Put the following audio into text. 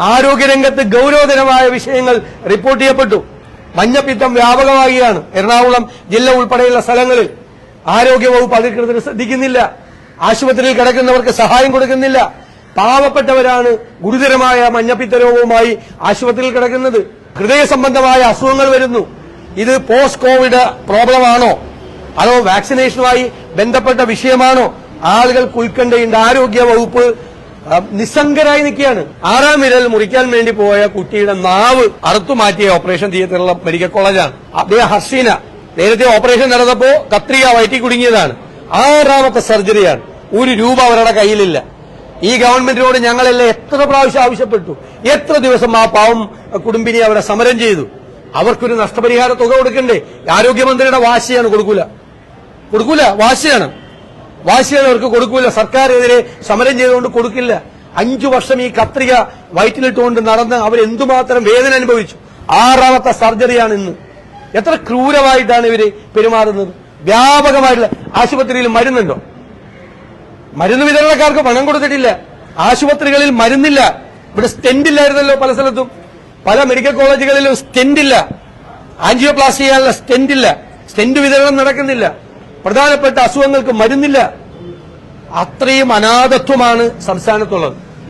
ആരോഗ്യരംഗത്ത് ഗൌരവതരമായ വിഷയങ്ങൾ റിപ്പോർട്ട് ചെയ്യപ്പെട്ടു. മഞ്ഞപ്പിത്തം വ്യാപകമാകുകയാണ് എറണാകുളം ജില്ല ഉൾപ്പെടെയുള്ള സ്ഥലങ്ങളിൽ. ആരോഗ്യവകുപ്പ് അധികൃതർ ശ്രദ്ധിക്കുന്നില്ല. ആശുപത്രിയിൽ കിടക്കുന്നവർക്ക് സഹായം കൊടുക്കുന്നില്ല. പാവപ്പെട്ടവരാണ് ഗുരുതരമായ മഞ്ഞപ്പിത്ത രോഗവുമായി ആശുപത്രിയിൽ കിടക്കുന്നത്. ഹൃദയ സംബന്ധമായ അസുഖങ്ങൾ വരുന്നു. ഇത് പോസ്റ്റ് കോവിഡ് പ്രോബ്ലമാണോ? അതോ വാക്സിനേഷനുമായി ബന്ധപ്പെട്ട വിഷയമാണോ? ആളുകൾക്ക് ഉത്കണ്ഠയുണ്ട് ആരോഗ്യ വകുപ്പ്. നിസ്സംഗരായി നിൽക്കുകയാണ്. ആറാം വിരൽ മുറിക്കാൻ വേണ്ടി പോയ കുട്ടിയുടെ നാവ് അറുത്തു മാറ്റിയ ഓപ്പറേഷൻ തിയേറ്ററിലുള്ള മെഡിക്കൽ കോളേജാണ്. അദ്ദേഹം ഹസീന നേരത്തെ ഓപ്പറേഷൻ നടന്നപ്പോ കത്രിക വയറ്റി കുടുങ്ങിയതാണ്. ആറാമത്തെ സർജറിയാണ്. ഒരു രൂപ അവരുടെ കയ്യിലില്ല. ഈ ഗവൺമെന്റിനോട് ഞങ്ങളെല്ലാം എത്ര പ്രാവശ്യം ആവശ്യപ്പെട്ടു. എത്ര ദിവസം ആ പാവം കുടുംബിനി അവരെ സമരം ചെയ്തു. അവർക്കൊരു നഷ്ടപരിഹാര തുക കൊടുക്കണ്ടേ? ആരോഗ്യമന്ത്രിയുടെ വാശിയാണ് കൊടുക്കൂല. കൊടുക്കൂല വാശിയാണ്. വാശിയാണ് കൊടുക്കില്ല കൊടുക്കൂല. സർക്കാരിനെതിരെ സമരം ചെയ്തുകൊണ്ട് കൊടുക്കില്ല. അഞ്ചു വർഷം ഈ കത്രിക വയറ്റിലിട്ടുകൊണ്ട് നടന്ന് അവർ എന്തുമാത്രം വേദന അനുഭവിച്ചു. ആറാമത്തെ സർജറിയാണ് ഇന്ന്. എത്ര ക്രൂരമായിട്ടാണ് ഇവർ പെരുമാറുന്നത്. വ്യാപകമായിട്ടുള്ള ആശുപത്രിയിൽ മരുന്നുണ്ടോ? മരുന്ന് വിതരണക്കാർക്ക് പണം കൊടുത്തിട്ടില്ല. ആശുപത്രികളിൽ മരുന്നില്ല. ഇവിടെ സ്റ്റെന്റ് ഇല്ലായിരുന്നല്ലോ പല സ്ഥലത്തും. പല മെഡിക്കൽ കോളേജുകളിലും സ്റ്റെന്റ് ഇല്ല ആൻജിയോപ്ലാസ്റ്റി ചെയ്യാനുള്ള സ്റ്റെന്റ് ഇല്ല സ്റ്റെന്റ് വിതരണം നടക്കുന്നില്ല. പ്രധാനപ്പെട്ട അസുഖങ്ങൾക്ക് മരുന്നില്ല. അത്രയും അനാഥത്വമാണ് സംസ്ഥാനത്തുള്ളത്.